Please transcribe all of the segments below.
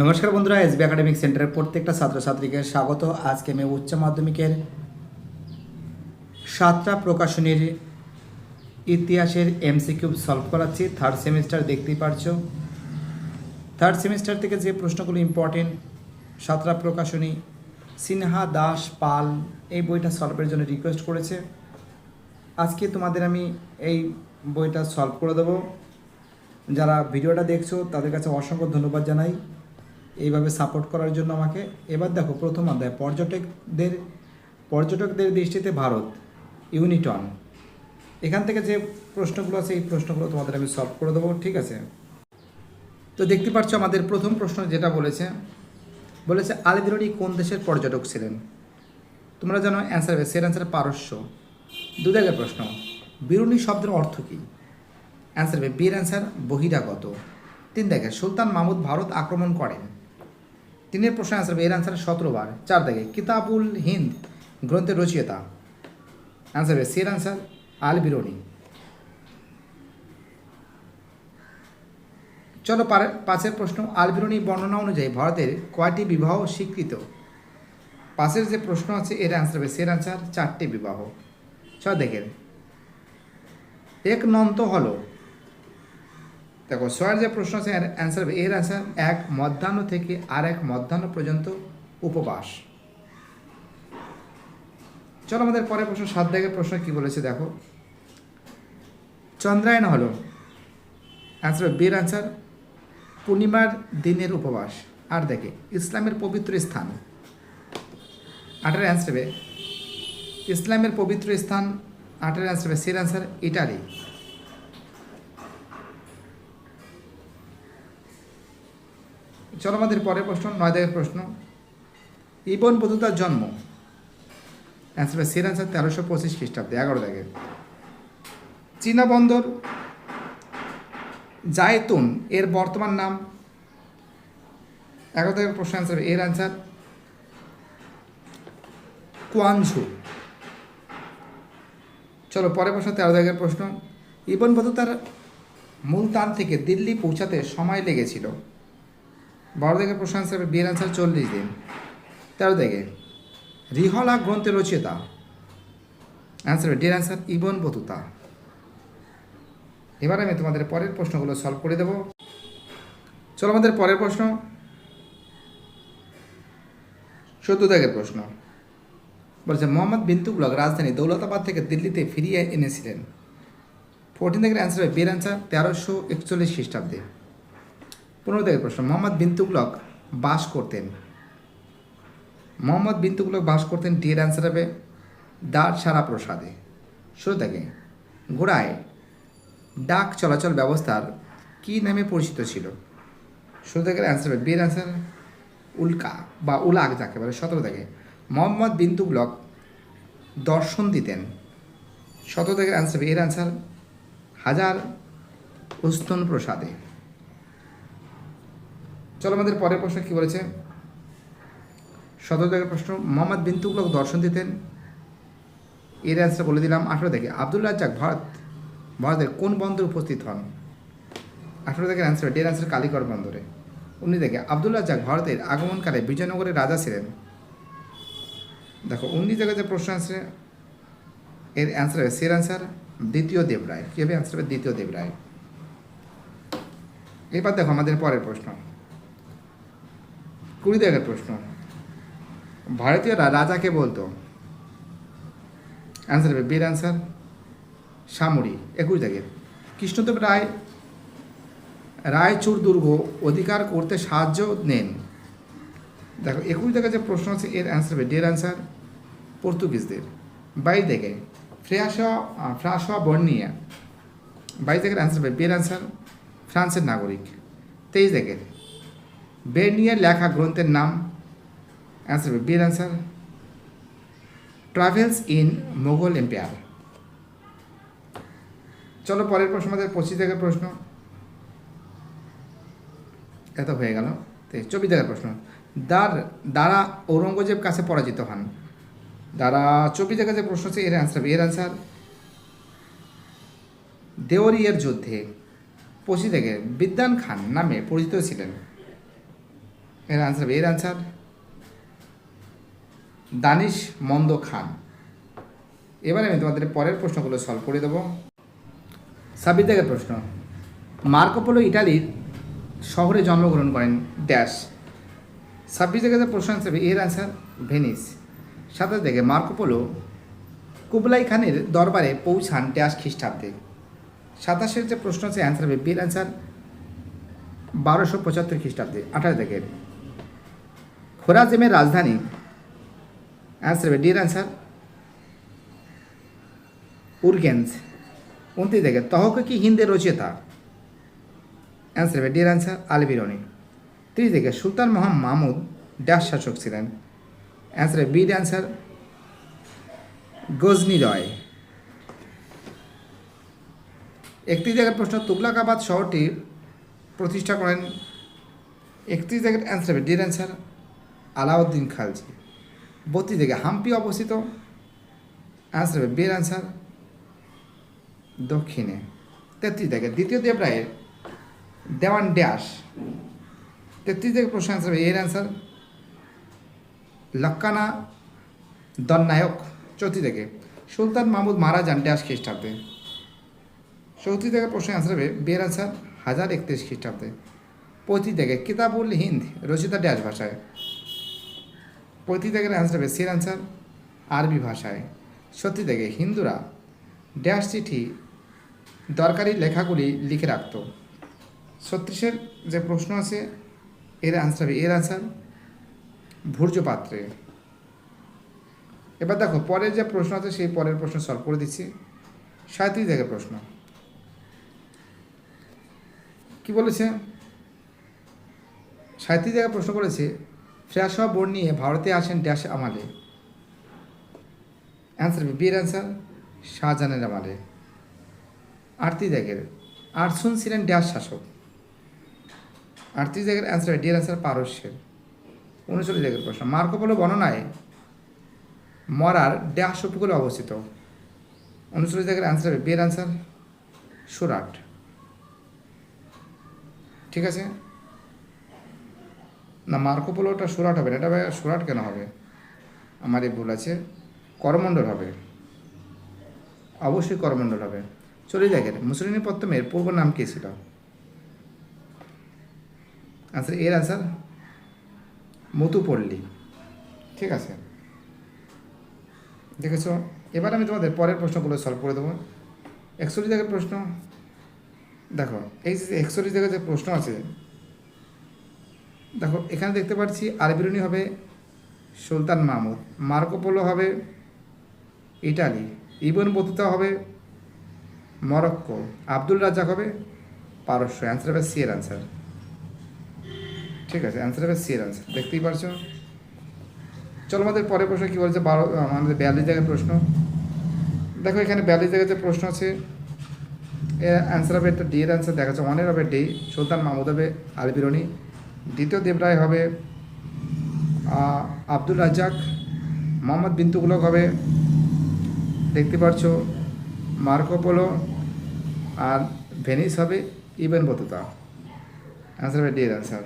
নমস্কার বন্ধুরা, SB academic সেন্টারের প্রত্যেকটা ছাত্রছাত্রীকে স্বাগত। আজকে আমি উচ্চ মাধ্যমিকের সাতটা প্রকাশনীর ইতিহাসের এমসিকিউ সলভ করাচ্ছি। থার্ড সেমিস্টার দেখতেই পারছ। থার্ড সেমিস্টার থেকে যে প্রশ্নগুলো ইম্পর্টেন্ট সাতটা প্রকাশনী, সিনহা দাস পাল এই বইটা সলভের জন্য রিকোয়েস্ট করেছে। আজকে তোমাদের আমি এই বইটা সলভ করে দেবো। যারা ভিডিওটা দেখছ, তাদের কাছে অসংখ্য ধন্যবাদ জানাই। এইভাবে সাপোর্ট করার জন্য আমাকে, এবার দেখো প্রথম অধ্যায়, পর্যটকদের পর্যটকদের দৃষ্টিতে ভারত, ইউনিটন। এখান থেকে যে প্রশ্নগুলো আছে, এই প্রশ্নগুলো তোমাদের আমি সলভ করে দেবো, ঠিক আছে? তো দেখতে পাচ্ছ আমাদের প্রথম প্রশ্ন যেটা বলেছে বলেছে আলিবিরনি কোন দেশের পর্যটক ছিলেন? তোমরা জানো অ্যান্সার হবে সের অ্যান্সার পারস্য। দু দাগের প্রশ্ন বিরুনি শব্দের অর্থ কী? অ্যান্সার হবে অ্যান্সার বহিরাগত। তিন দেখে সুলতান মাহমুদ ভারত আক্রমণ করেন। তিনের প্রশ্ন অ্যান্সার হবে এর অ্যান্সার সতেরো বার। চার দেখে, কিতাবুল হিন্দ গ্রন্থের রচয়িতা। অ্যান্সার হবে সির অ্যান্সার আল বিরনি। চলো পাঁচের প্রশ্ন, আল বিরনি বর্ণনা অনুযায়ী ভারতের কয়টি বিবাহ স্বীকৃত? পাশের যে প্রশ্ন আছে, এর অ্যান্সার হবে সের অ্যান্সার চারটি বিবাহ। ছয় দেখেন। এক নন্ত হলো দেখো ছয়ের যে প্রশ্ন আছে অ্যান্সার হবে, এর অ্যান্সার এক মধ্যাহ্ন থেকে আর এক মধ্যাহ্ন পর্যন্ত উপবাস। চলো আমাদের পরের প্রশ্ন, সাত দাগের প্রশ্ন কি বলেছে দেখো। চন্দ্রায়ন হলো অ্যান্সার বিয়ের অ্যান্সার পূর্ণিমার দিনের উপবাস। আর দেখে, ইসলামের পবিত্র স্থান। আটের অ্যান্সার হবে, ইসলামের পবিত্র স্থান, আটের অ্যান্সার হবে, সির অ্যান্সার ইটালি। চলো আমাদের পরের প্রশ্ন নয় দাগের প্রশ্ন। ইবন বতুতার জন্ম। অ্যান্সার হবে সির অ্যান্সার তেরোশো পঁচিশ খ্রিস্টাব্দে, এগারো দাগে চীনা বন্দর, জায়তুন, এর বর্তমান নাম। এগারো দাগের প্রশ্ন অ্যান্সার এর অ্যান্সার কুয়ানঝু। চলো, পরের প্রশ্ন, তেরো দাগের প্রশ্ন। ইবন বতুতার মুলতান থেকে দিল্লি পৌঁছাতে সময় লেগেছিল। বারো দিকে প্রশ্ন আনসার হবে, বিয়ের আনসার চল্লিশ দিন। তেরো দিকে রিহলা গ্রন্থের রচয়িতা অ্যান্সার হবে ডির অ্যান্সার ইবন বতুতা। এবার আমি তোমাদের পরের প্রশ্নগুলো সলভ করে দেব। চলো আমাদের পরের প্রশ্ন। চোদ্দ দাগের প্রশ্ন। বলছে, মোহাম্মদ বিন তুগলক রাজধানী দৌলতাবাদ থেকে দিল্লিতে ফিরিয়ে এনেছিলেন। ফোরটিন থেকে অ্যান্সার হবে, বিয়ের অ্যান্সার তেরোশো একচল্লিশ খ্রিস্টাব্দে। পনেরো থেকে প্রশ্ন, মোহাম্মদ বিন তুগলক বাস করতেন। মোহাম্মদ বিন তুগলক বাস করতেন ডিয়ের অ্যান্সার হবে দাঁড় সারা প্রসাদে। শুরু থেকে গোড়ায় ডাক চলাচল ব্যবস্থার কী নামে পরিচিত ছিল? শুরু থেকে অ্যান্সার হবে বিয়ের অ্যান্সার উল্কা বা উলাক যাকে বলে, সতেরো থেকে মোহাম্মদ বিন তুগলক দর্শন দিতেন। থেকে অ্যান্সার এর অ্যান্সার হাজার উস্তন প্রসাদে। চলো আমাদের পরের প্রশ্ন কি বলেছে? সতেরো থেকে প্রশ্ন, মোহাম্মদ বিন তুগলক দর্শন দিতেন? এর অ্যান্সার বলে দিলাম, আঠেরো থেকে। আব্দুল রাজ্জাক ভারত, ভারতের কোন বন্দরে উপস্থিত হন? আঠেরো থেকে অ্যান্সার ডের অ্যান্সার কালিকর বন্দরে। উনি দেখে আব্দুল রাজ্জাক ভারতের আগমনকালে বিজয়নগরের রাজা ছিলেন। দেখো, উনিশ থেকে যে প্রশ্ন আছে এর অ্যান্সার হবে সের অ্যান্সার দ্বিতীয় দেবরায়। কী হবে অ্যান্সার হবে? দ্বিতীয় দেবরায়। এবার দেখো আমাদের পরের প্রশ্ন। কুড়ি দাগের প্রশ্ন। ভারতীয়রা রাজাকে বলতো? অ্যান্সার হবে বীর অ্যান্সার সামরি একুশ দাগের কৃষ্ণদেব রায়, রায়চুর দুর্গ অধিকার করতে সাহায্য নেন। দেখো, একুশ দাগের যে প্রশ্ন আছে, এর অ্যান্সার হবে ডের অ্যান্সার পর্তুগিজদের। বাইশ দেখে, ফ্রাসা ফ্রাসা বর্নিয়া। বাইশ দেখের অ্যান্সার হবে বের অ্যান্সার ফ্রান্সের নাগরিক। তেইশ দেখের বের্নিয়ার লেখা গ্রন্থের নাম? অ্যান্সার হবে বিয়ের answer travels in Mughal empire চলো পরের প্রশ্ন, আমাদের পঁচিশ জায়গার প্রশ্ন। এত হয়ে গেল। চব্বিশ জায়গার প্রশ্ন। দার দ্বারা ঔরঙ্গজেব কাছে পরাজিত হন। দ্বারা চব্বিশ জায়গায় যে প্রশ্ন আছে, এর অ্যান্সার এর অ্যান্সার দেওরিয়ার যুদ্ধে পঁচিশ থেকে বিদ্যান খান নামে পরিচিত ছিলেন। এর আনসার এর আনসার দানিশ মন্দ খান। এবারে আমি তোমাদের পরের প্রশ্নগুলো সলভ করে দেবো। ছাব্বিশ থেকে প্রশ্ন মার্কোপোলো ইটালির শহরে জন্মগ্রহণ করেন ড্যাশ। ছাব্বিশ থেকে যে প্রশ্ন হিসেবে এর আনসার ভেনিস। সাতাশ থেকে মার্কোপোলো কুবলাই খানের দরবারে পৌঁছান ড্যাশ খ্রিস্টাব্দে। সাতাশের যে প্রশ্ন আছে অ্যান্সার হবে বির অ্যান্সার বারোশো পঁচাত্তর খ্রিস্টাব্দে। আঠাশ থেকে খোরাজেমের রাজধানী। অ্যান্সার হবে ডির অ্যান্সার উর্গেন্স উনত্রিশ থেকে, তহকে কি হিন্দের রচয়িতা? অ্যান্সার হবে ডির অ্যান্সার আলবিরনি ত্রিশ থেকে, সুলতান মোহাম্মদ মাহমুদ ড্যাশ শাসক ছিলেন। অ্যান্সার হবে, বির অ্যান্সার গজনি রয়। একত্রিশ জায়গার প্রশ্ন, তুগলাকাবাদ শহরটি প্রতিষ্ঠা করেন। একত্রিশ জায়গার অ্যান্সার হবে ডির অ্যান্সার আলাউদ্দিন খালজি। বত্রিশ জায়গায় হাম্পি অবস্থিত। অ্যান্সার হবে, বের অ্যান্সার দক্ষিণে। তেত্রিশ জায়গায় দ্বিতীয় দেবরায়ের দেওয়ান ড্যাশ। তেত্রিশ জায়গায় প্রশ্ন অ্যান্সার হবে, এর অ্যান্সার লক্কানা দন্নায়ক। চৌত্রিশ থেকে সুলতান মাহমুদ মারা যান ড্যাশ খ্রিস্টাব্দে। চৌত্রিশ থেকে প্রশ্ন অ্যান্সার হবে, বের আনসার হাজার একত্রিশ খ্রিস্টাব্দে। পঁয়ত্রিশ থেকে কিতাবুল হিন্দ রচিতা ড্যাশ ভাষায়। পঁয়ত্রিশ থেকে অ্যান্সার হবে সের আনসার আরবি ভাষায়। সত্যি থেকে হিন্দুরা ড্যাশ চিঠি, দরকারি লেখাগুলি লিখে রাখত। ছত্রিশের যে প্রশ্ন আছে, এর আনসার হবে, এর আনসার ভূর্য পাত্রে। এবার দেখো, পরের যে প্রশ্ন আছে, সেই পরের প্রশ্ন সলভ করে দিচ্ছি। সাঁত্রিশ থেকে প্রশ্ন। কি বলেছে? সাঁত্রিশ জায়গায় প্রশ্ন করেছে ফ্রেশা বোর্ড নিয়ে ভারতে আসেন ড্যাশ আমালে। অ্যান্সার বিয়ের অ্যান্সার শাহজাহানের আমালে। আরতি জায়গার আটসুন ছিলেন ড্যাশ শাসক। আরতি জায়গার অ্যান্সার ডিয়ার অ্যান্সার পারস্যের। উনচল্লিশ জায়গার প্রশ্ন মার্কোপোলো বর্ণনায় মরার ড্যাশ উপকূলে অবস্থিত। উনচল্লিশ জায়গার অ্যান্সার বিয়ের অ্যান্সার সুরাট। ঠিক আছে? না মার্কোপোলোটা সুরাট হবে না, এটা সুরাট কেন হবে? আমার এই ভুল আছে। করমণ্ডল হবে। অবশ্যই করমণ্ডল হবে। চলে দেখেন মুসলিনী প্রথমের পূর্ব নাম কী ছিল? আচ্ছা এর আনসার মতুপল্লী ঠিক আছে? দেখেছ? এবার আমি তোমাদের পরের প্রশ্নগুলো সলভ করে দেবো। একচল্লিশ জায়গার প্রশ্ন। দেখো, এই যে একচল্লিশ জায়গায় যে প্রশ্ন আছে দেখো, এখানে দেখতে পাচ্ছি আরবিরনি হবে সুলতান মাহমুদ মার্কোপোলো হবে ইটালি, ইবন বতুতা হবে মরক্কো, আব্দুল রাজাক হবে পারস্য। অ্যান্সার হবে সি অ্যান্সার ঠিক আছে অ্যান্সার হবে সি অ্যান্সার দেখতেই পারছ? চলো আমাদের পরের প্রশ্ন কী বলছে? বারো, আমাদের বিয়াল্লিশ জায়গায় প্রশ্ন। দেখো, এখানে বিয়াল্লিশ জায়গায় যে প্রশ্ন আছে অ্যান্সার হবে একটা ডি এর অ্যান্সার দেখা যাচ্ছে ওয়ানের হবে ডি সুলতান মাহমুদ হবে আলবিরনি দ্বিতীয় দেবরায় হবে আব্দুল রাজ্জাক, মোহাম্মদ বিন্তুগুলক হবে, দেখতে পাচ্ছ মার্কোপোলো আর ভেনিস হবে ইবেন বতুতা। অ্যান্সার হবে ডি এর অ্যান্সার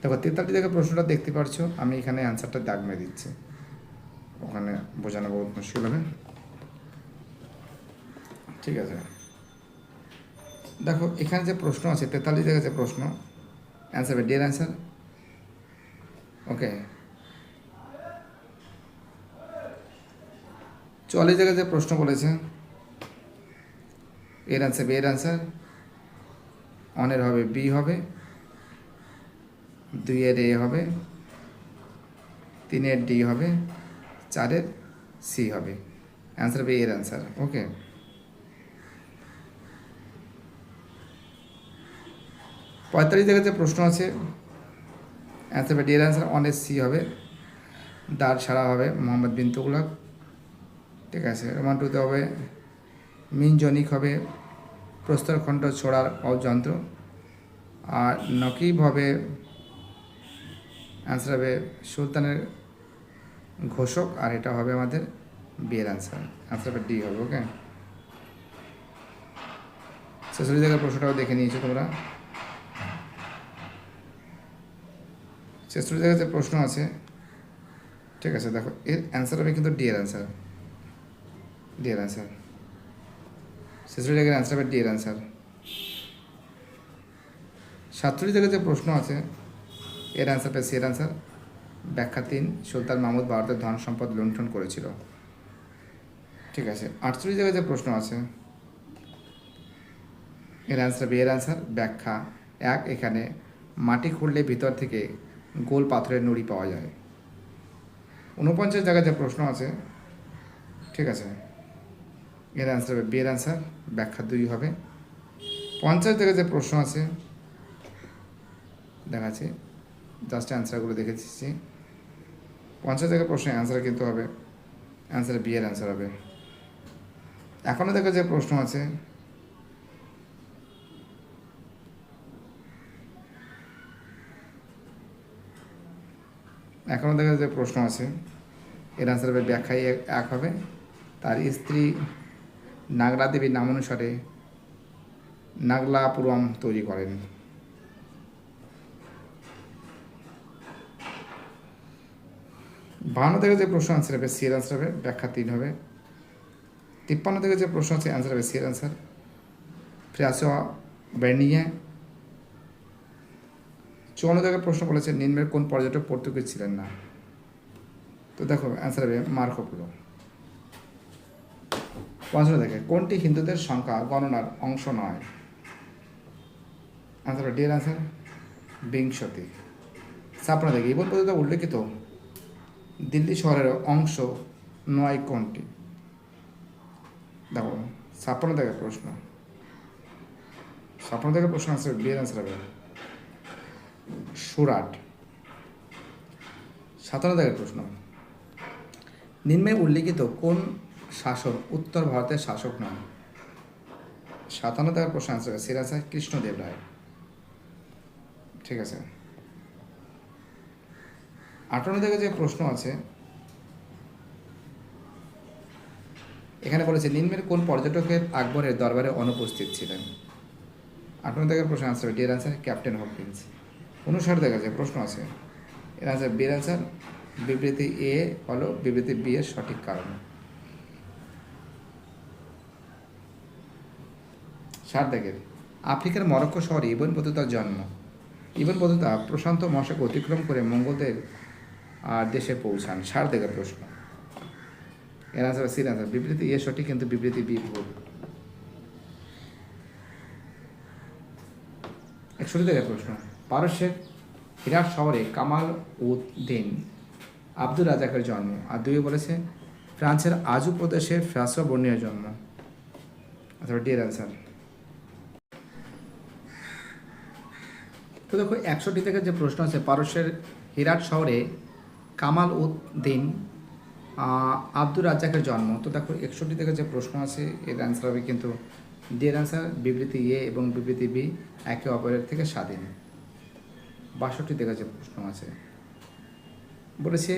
দেখো, তেতাল্লিশ জায়গায় প্রশ্নটা দেখতে পাচ্ছ আমি এখানে অ্যান্সারটা দাগ মেরে দিচ্ছি। ওখানে বোঝানো বহুত মুশকিল হবে। ঠিক আছে। দেখো, এখানে যে প্রশ্ন আছে, তেতাল্লিশ জায়গায় যে প্রশ্ন অ্যান্সার ডিয়ার অ্যান্সার ওকে চুয়াল্লিশ জায়গায় যে প্রশ্ন বলেছে, এর অ্যান্সার বি এর অ্যান্সার অনের হবে বি হবে দুইয়ের এ হবে তিনের ডি হবে, চারের সি হবে অ্যান্সার হবে এর অ্যান্সার ওকে পঁয়তাল্লিশ জায়গায় যে প্রশ্ন আছে অ্যান্সার হবে ডি এর অ্যান্সার অনের সি হবে দার ছাড়া হবে, মোহাম্মদ বিন তুগলক ঠিক আছে রোমান টুতে হবে মিনজনিক হবে প্রস্তরখণ্ড ছোড়ার যন্ত্র আর নকিব হবে অ্যান্সার হবে সুলতানের ঘোষক, আর এটা হবে আমাদের বিয়ের অ্যান্সার অ্যান্সার হবে ডি হবে ওকে ছেচল্লিশ জায়গার প্রশ্নটাও দেখে নিয়েছো তোমরা। ছেষট্টি জায়গায় যে প্রশ্ন আছে। ঠিক আছে, দেখো, এর অ্যান্সার হবে কিন্তু ডি এর অ্যান্সার ডি অ্যান্সার ছেষট্টি জায়গায় অ্যান্সার হবে ডি অ্যান্সার সাতচল্লিশ জায়গায় যে প্রশ্ন আছে, এর অ্যান্সার পেয়ে সি এর অ্যান্সার ব্যাখ্যা তিন, সুলতান মাহমুদ ভারতের ধন সম্পদ লুণ্ঠন করেছিল। ঠিক আছে আটচল্লিশ জায়গায় যে প্রশ্ন আছে, এর অ্যান্সার বি এর অ্যান্সার ব্যাখ্যা এক, এখানে মাটি খুঁড়লে ভিতর থেকে গোল পাথরের নুড়ি পাওয়া যায়। উনপঞ্চাশ জায়গায় যে প্রশ্ন আছে, ঠিক আছে। এর অ্যান্সার হবে বিয়ের অ্যান্সার ব্যাখ্যা দুই হবে। পঞ্চাশ জায়গায় যে প্রশ্ন আছে, দেখাচ্ছি জাস্ট অ্যান্সারগুলো দেখেছি পঞ্চাশ জায়গায় প্রশ্নের অ্যান্সার কিন্তু হবে অ্যান্সার বিয়ের অ্যান্সার হবে। এখনও দেখা যে প্রশ্ন আছে এখনও দেখা যে প্রশ্ন আছে। এর হবে ব্যাখ্যাই এক হবে। তার স্ত্রী নাগলা দেবীর নাম অনুসারে নাগলাপুরম তৈরি করেন। বাহান্ন থেকে যে প্রশ্ন আনসার হবে সি এর অ্যান্সার হবে, ব্যাখ্যা তিন হবে। তিপ্পান্ন থেকে যে প্রশ্ন আছে অ্যান্সার হবে সি এর অ্যান্সার ফ্রাসো বের্নিয়ে চুয়ান্ন জায়গায় প্রশ্ন বলেছে নিম্নের কোন পর্যটক পর্তুগিজ ছিলেন না? তো দেখো অ্যান্সার হবে মার্কোপুলো পঞ্চান্ন দেখে, কোনটি হিন্দুদের সংখ্যা গণনার অংশ নয়? অ্যান্সার ডিয়ার অ্যান্সার বিংশতি। ছাপ্পান্ন দেখে ইবন পদ্ধতিতে উল্লেখিত দিল্লি শহরের অংশ নয় কোনটি? দেখো, ছাপ্পান্ন থেকে প্রশ্ন। ছাপ্পান্ন থেকে প্রশ্ন আছে বিয়ের অ্যান্সার হবে সুরাট। সাতান্ন থেকে প্রশ্ন। নিম্নে উল্লিখিত কোন শাসক উত্তর ভারতের শাসক নন? সাতান্ন থেকে প্রশ্ন আনসার সিরাজ কৃষ্ণদেব রায়। ঠিক আছে। আটান্ন থেকে যে প্রশ্ন আছে, এখানে বলেছে, নিম্নের কোন পর্যটকের আকবরের দরবারে অনুপস্থিত ছিলেন? আটান্ন থেকে প্রশ্ন answer dear answer captain Hopkins উনষাট দেখা যায়, প্রশ্ন আছে। এর আনসার বিয়ের আনসার বিবৃতি এ হলো বিবৃতি বি এর সঠিক কারণ। ষাট দেখেন, আফ্রিকার মরক্কো শহরে ইবন বতুতার জন্ম। ইবন বতুতা প্রশান্ত মহাসাগর অতিক্রম করে মঙ্গলদের আর দেশে পৌঁছান। ষাট দেখে প্রশ্ন। এর আনসার সির আনসার বিবৃতি এ সঠিক কিন্তু বিবৃতি বি ভুল। একষট্টি থেকে প্রশ্ন। পারস্যের হিরাট শহরে কামাল উদ্দিন আব্দুর রাজাকের জন্ম। আর দুই বলেছে, ফ্রান্সের আজু প্রদেশের ফ্রাসো বর্ণীয় জন্ম। অথবা ডিয়ার অ্যান্সার তো দেখো, একষট্টি থেকে যে প্রশ্ন আছে, পারস্যের হিরাট শহরে কামাল উদ্দিন আব্দুর রাজ্জাকের জন্ম। তো দেখো, একষট্টি থেকে যে প্রশ্ন আছে, এর অ্যান্সার হবে কিন্তু ডিয়ার অ্যান্সার বিবৃতি এ এবং বিবৃতি বি একে অপরের থেকে স্বাধীন। বাষট্টি যে প্রশ্ন আছে। বলেছে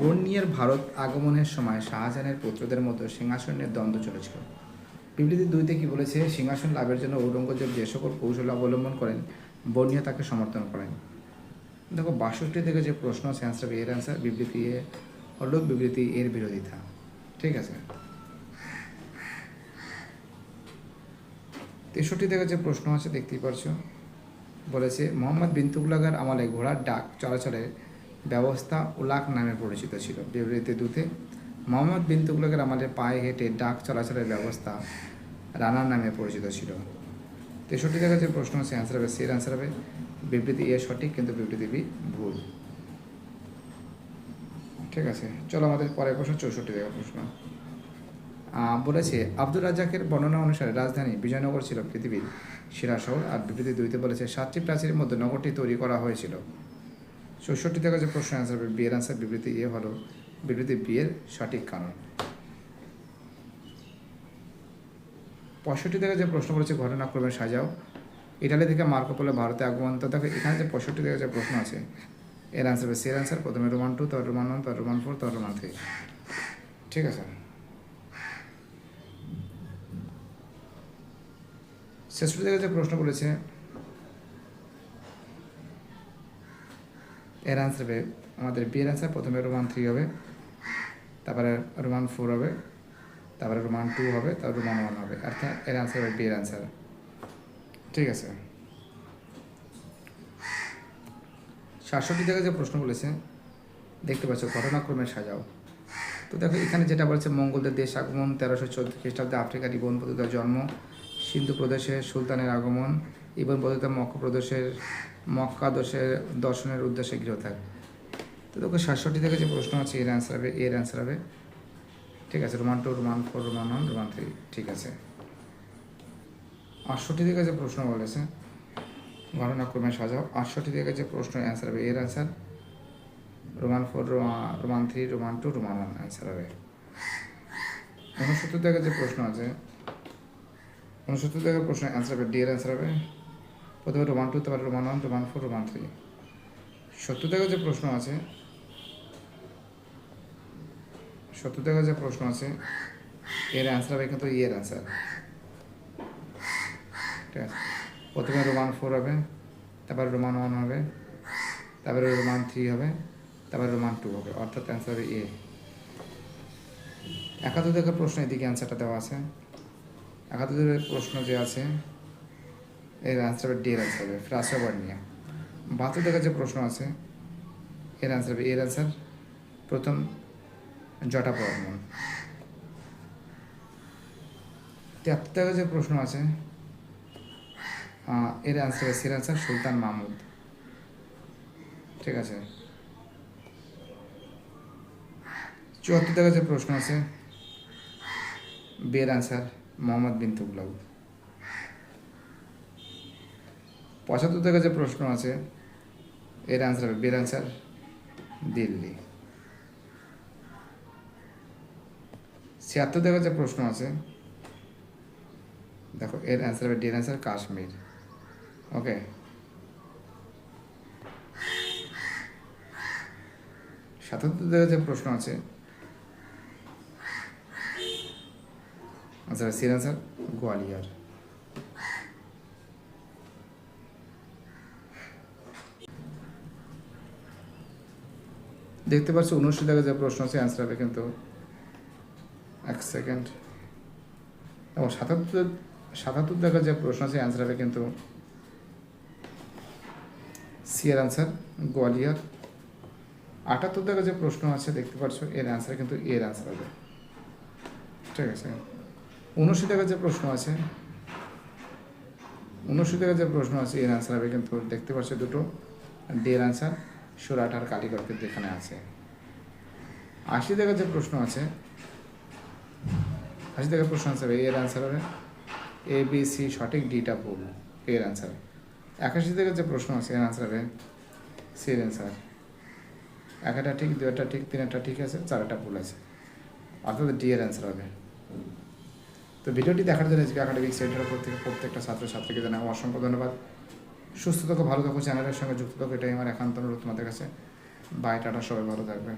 বর্নিয়ার ভারত আগমনের সময় শাহজাহানের পুত্রদের মতো সিংহাসনের দ্বন্দ্ব চলেছিল। বিবৃতি দুইতে কি বলেছে, সিংহাসন লাভের জন্য ঔরঙ্গজেব যে সকল কৌশল অবলম্বন করেন বর্ণিয়া তাকে সমর্থন করেন। দেখো, বাষট্টি থেকে যে প্রশ্ন আছে অ্যান্সার এর অ্যান্সার বিবৃতি এ হল বিবৃতি এর বিরোধিতা। ঠিক আছে? তেষট্টি থেকে যে প্রশ্ন আছে, দেখতেই পারছ। বলেছে, মোহাম্মদ বিন তুগলাগার আমলে ঘোড়ার ডাক চলাচলের ব্যবস্থা উলাক নামে পরিচিত ছিল। বিবৃতি দুতে, মোহাম্মদ বিন তুগলকের আমলে পায়ে হেঁটে ডাক চলাচলের ব্যবস্থা রানার নামে পরিচিত ছিল। তেষট্টি থেকে যে প্রশ্ন আছে অ্যান্সার হবে সের অ্যান্সার হবে বিবৃতি এ সঠিক কিন্তু বিবৃতি বি ভুল। ঠিক আছে, চলো আমাদের পরের প্রশ্ন, চৌষট্টি থেকে প্রশ্ন। বলেছে, আব্দুর রাজ্জাকের বর্ণনা অনুসারে রাজধানী বিজয়নগর ছিল পৃথিবীর সেরা শহর, আর বিবৃতি দুইতে বলেছে, সাতটি প্রাচীরের মধ্যে নগরটি তৈরি করা হয়েছিল। চৌষট্টি থেকে যে প্রশ্ন হবে, বিয়ের অ্যান্সার বিবৃতি এ হলো, বিবৃতি বিয়ের সঠিক কারণ। পঁয়ষট্টি থেকে যে প্রশ্ন করেছে ঘটনাক্রমে সাজাও। ইটালি থেকে মার্কো পোলো ভারতে আগমন, তো দেখো, এখানে যে পঁয়ষট্টি থেকে যে প্রশ্ন আছে, এর হবে সের অ্যান্সার প্রথমে রোমান টু তার রোমান ওয়ান তার রোমান ফোর তার রোমান থ্রি। ঠিক আছে? ছেষট্টি থেকে যে প্রশ্ন বলেছে এর অ্যান্সার হবে, আমাদের বি এর অ্যান্সার প্রথমে রোমান থ্রি হবে, তারপরে রোমান ফোর হবে, তারপরে রোমান টু হবে, তারপর রোমান ওয়ান হবে, অর্থাৎ এর অ্যান্সার হবে বি এর অ্যান্সার ঠিক আছে? সাতষট্টি থেকে যে প্রশ্ন বলেছে দেখতে পাচ্ছ ঘটনাক্রমে সাজাও। তো দেখো, এখানে যেটা বলেছে, মঙ্গলদের দেশ আগমন তেরোশো চোদ্দ খ্রিস্টাব্দে আফ্রিকার ইবন বদুতার জন্ম সিন্ধু প্রদেশে সুলতানের আগমন ইবন বদুতা মক্কা প্রদেশের মক্কা দোষের দর্শনের উদ্দেশ্যে গৃহত্যাগ তো দেখো, সাতষট্টি থেকে যে প্রশ্ন আছে, এর অ্যান্সার হবে, এর অ্যান্সার হবে। ঠিক আছে Roman two Roman four Roman one Roman three ঠিক আছে। আটষট্টি থেকে যে প্রশ্ন বলেছে ঘটনাক্রমে সাজাও। আটষট্টি থেকে যে প্রশ্ন অ্যান্সার হবে, এর answer Roman four Roman three Roman two Roman one answer হবে। উনসত্তর থেকে যে প্রশ্ন আছে উনসত্তর থেকে প্রশ্ন অ্যান্সার হবে ডি এর অ্যান্সার হবে। প্রথমে রোমান টু তারপরে Roman one Roman four Roman three সত্তর থেকে যে প্রশ্ন আছে, সত্তর থেকে যে প্রশ্ন আছে, এর অ্যান্সার হবে কিন্তু ই এর অ্যান্সার ঠিক আছে? প্রথমে রোমান ফোর হবে, তারপরে রোমান ওয়ান হবে, তারপরে রোমান থ্রি হবে, তারপরে রোমান টু হবে। অর্থাৎ অ্যান্সার হবে এ একাত্তর থেকে প্রশ্ন এদিকে অ্যান্সারটা দেওয়া আছে। একাত্তর থেকে প্রশ্ন যে আছে, এর অ্যান্সার হবে ডি এর অ্যান্সার হবে ফ্রাসোবার নিয়ে। বাহাত্তর থেকে যে প্রশ্ন আছে, এর অ্যান্সার হবে এর অ্যান্সার প্রথম জটা বর্মন তিয়াত্তর থেকে যে প্রশ্ন আছে এর অ্যান্সার হবে সির অ্যান্সার সুলতান মাহমুদ। ঠিক আছে? চুয়াত্তর থেকে যে প্রশ্ন আছে বের অ্যান্সার মোহাম্মদ বিন তুগলাউ পঁচাত্তর যে প্রশ্ন আছে, এর অ্যান্সার হবে বের অ্যান্সার দিল্লি। ছিয়াত্তর যে প্রশ্ন আছে, দেখো, এর অ্যান্সার হবে ডির অ্যান্সার কাশ্মীর। ওকে? সাতাত্তর যে প্রশ্ন আছে আচ্ছা সির অ্যান্সার গোয়ালিয়র। দেখতে পাচ্ছ উনিশশো থেকে যে প্রশ্ন আছে অ্যান্সার হবে কিন্তু এক সেকেন্ড এবং সাতাত্তর সাতাত্তর থেকে যে প্রশ্ন আছে অ্যান্সার হবে কিন্তু সি এর অ্যান্সার গোয়ালিয়র। আটাত্তর থেকে যে প্রশ্ন আছে, দেখতে পাচ্ছ, এর অ্যান্সার কিন্তু এর অ্যান্সার হবে। ঠিক আছে। থেকে যে প্রশ্ন আছে থেকে যে প্রশ্ন আছে, এর অ্যান্সার হবে কিন্তু দেখতে পাচ্ছ দুটো। ডি এর অ্যান্সার সুরাট আর কালীগড় কিন্তু এখানে আছে। আশি থেকে যে প্রশ্ন আছে, আশি থেকে প্রশ্ন আনসার এর অ্যান্সার হবে। এ বি সি সঠিক ডিটা ভুল এর অ্যান্সার একাশি থেকে যে প্রশ্ন আছে, এর অ্যান্সার হবে সি এর অ্যান্সার একটা ঠিক দুটা ঠিক তিনটা ঠিক আছে চারটা ভুল আছে। অর্থাৎ ডি এর অ্যান্সার হবে। তো ভিডিওটি দেখার জন্য এসবি একাডেমিক সেন্টারের প্রত্যেক প্রত্যেকটা ছাত্রছাত্রীকে জানাই অসংখ্য ধন্যবাদ। সুস্থ থাকো, ভালো থাকো, চ্যানেলের সঙ্গে যুক্ত থাকো, এটাই আমার একান্ত অনুরোধ তোমাদের কাছে। বাই টাটা, সবাই ভালো থাকবে